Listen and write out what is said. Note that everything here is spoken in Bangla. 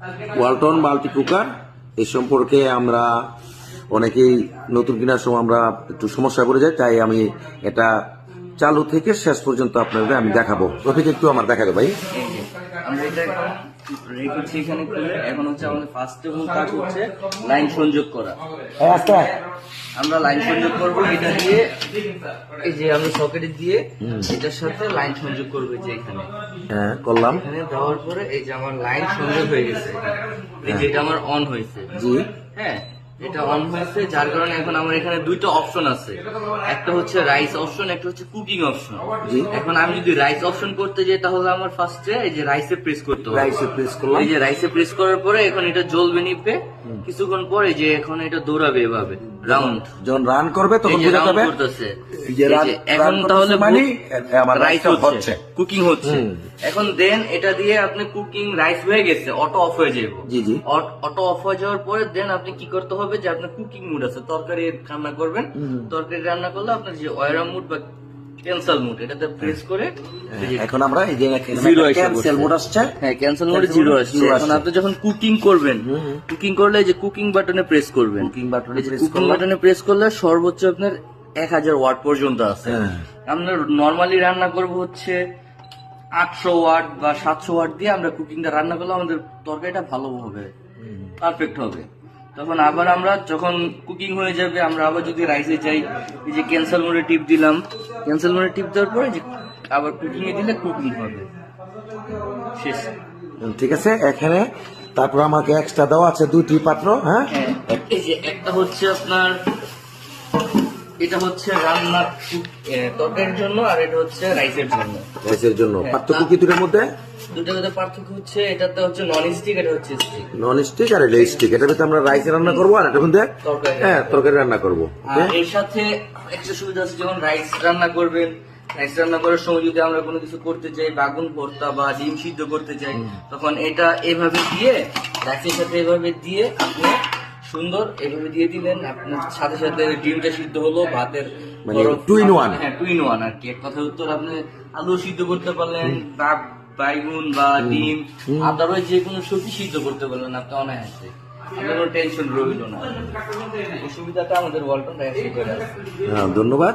ওয়ালটন মাল্টি কুকার এ সম্পর্কে আমরা অনেকেই নতুন কেনার সময় আমরা একটু সমস্যা করে যাই তাই আমি এটা চালু থেকে শেষ পর্যন্ত আপনাদের আমি দেখাবো। রফিক একটু আমার দেখাবে ভাই। আমরা এটা এখন রেখেছি এখানে খুলে এখন হচ্ছে আমাদের ফার্স্ট এবং কাজ হচ্ছে লাইন সংযোগ করা। আমরা লাইন সংযোগ করব এটা দিয়ে এই যে আমরা সকেটে দিয়ে এটার সাথে লাইন সংযোগ করব যে এখানে। হ্যাঁ করলাম। এখানে দেওয়ার পরে এই যে আমার লাইন সংযোগ হয়ে গেছে। এই যে এটা আমার অন হয়েছে। জি। হ্যাঁ এটা অন হয়েছে যার কারণে এখন আমার এখানে দুইটা অপশন আছে। একটা হচ্ছে রাইস অপশন একটা হচ্ছে কুকিং অপশন। এখন আমি যদি রাইস অপশন করতে যাই তাহলে আমার ফার্স্টে এই যে রাইসে প্রেস করতে হবে। রাইসে প্রেস করলাম। এই যে রাইসে প্রেস করার পরে এখন এটা জ্বলবে নিবে কিছুক্ষণ পরে যে এখন এটা দৌড়াবে এভাবে রাউন্ড যখন রান করবে তখন এই যে বোঝাতে রাউন্ড হবে করতেছে। এই যে এই রান- যে এখন তাহলে মানে, আমার রাইস হচ্ছে। কুকিং হচ্ছে। এখন দেন এটা দিয়ে আপনি কুকিং রাইস হয়ে গেছে অটো অফ হয়ে যাবে জি, জি। অটো অফ হয়ে যাওয়ার পরে দেন আপনি কি করতে হবে যে আপনার কুকিং মুড আছে তরকারি রান্না করবেন। তরকারি রান্না করলে আপনার যে অয়রা মুড বা ক্যান্সেল মুড এটাতে প্রেস করে এই যে- এখন আমরা এই যে ক্যান্সেল মোড আসছে। হ্যাঁ ক্যান্সেল মোডে জিরো আসছে। এখন আপনি যখন কুকিং করবেন কুকিং করলে যে কুকিং বাটনে প্রেস করবেন। Button এ কুকিং বাটনে প্রেস করলে সর্বোচ্চ আপনার এক হাজার ওয়াট পর্যন্ত আছে। হ্যাঁ। আমরা নর্মালি রান্না করব হচ্ছে আটশো ওয়াট বা সাতশো ওয়াট দিয়ে আমরা কুকিংটা রান্না করলে আমাদের তরকারিটা ভালো হবে। পারফেক্ট হবে। তখন আবার আমরা যখন কুকিং হয়ে যাবে আমরা আবার যদি রাইসে চাই এই যে ক্যান্সেল মোডে টিপ দিলাম ক্যান্সেল মোডে টিপ দেওয়ার পরে যে আবার কুকিং এ দিলে কুকিং হবে। শেষ। ঠিক আছে এখানে তারপর আমাকে এক্সট্রা দেওয়া আছে দুটি পাত্র হ্যাঁ? হ্যাঁ, একটা হচ্ছে আপনার এটা হচ্ছে রান্নার তরকারির জন্য আর এটা হচ্ছে রাইসের জন্য। রাইসের জন্য। হ্যাঁ, পার্থক্য কি দুটোর মধ্যে? দুটার মধ্যে পার্থক্য হচ্ছে এটাতে হচ্ছে নন স্টিক এটা হচ্ছে স্টিক নন স্টিক আর এটা স্টিক এটার ভিতরে আমরা রাইস রান্না করব আর এটা মধ্যে। হ্যাঁ তরকারি রান্না করব। এর সাথে একটা সুবিধা আছে যখন রাইস রান্না করবেন রাইস রান্না করার সময় যদি আমরা কোনো কিছু করতে চাই বাগুন ভর্তা বা ডিম সিদ্ধ করতে চাই তখন এটা এভাবে দিয়ে রাইসের সাথে এভাবে দিয়ে আপনি সুন্দর এভাবে দিয়ে দিলেন। আপনার সাথে সাথে ডিমটা সিদ্ধ হলো ভাতের মানে in হ্যাঁ টু ইন ওয়ান আর কি। এক কথা উত্তর আপনি আলু সিদ্ধ করতে পারলেন বা বাইগুন বা ডিম আদারও যে কোনো সবজি সিদ্ধ করতে পারলেন আপনি অনায়াসে। কোনো টেনশন রইল না। এই সুবিধাটা আমাদের ওয়ালটন হ্যাঁ ধন্যবাদ।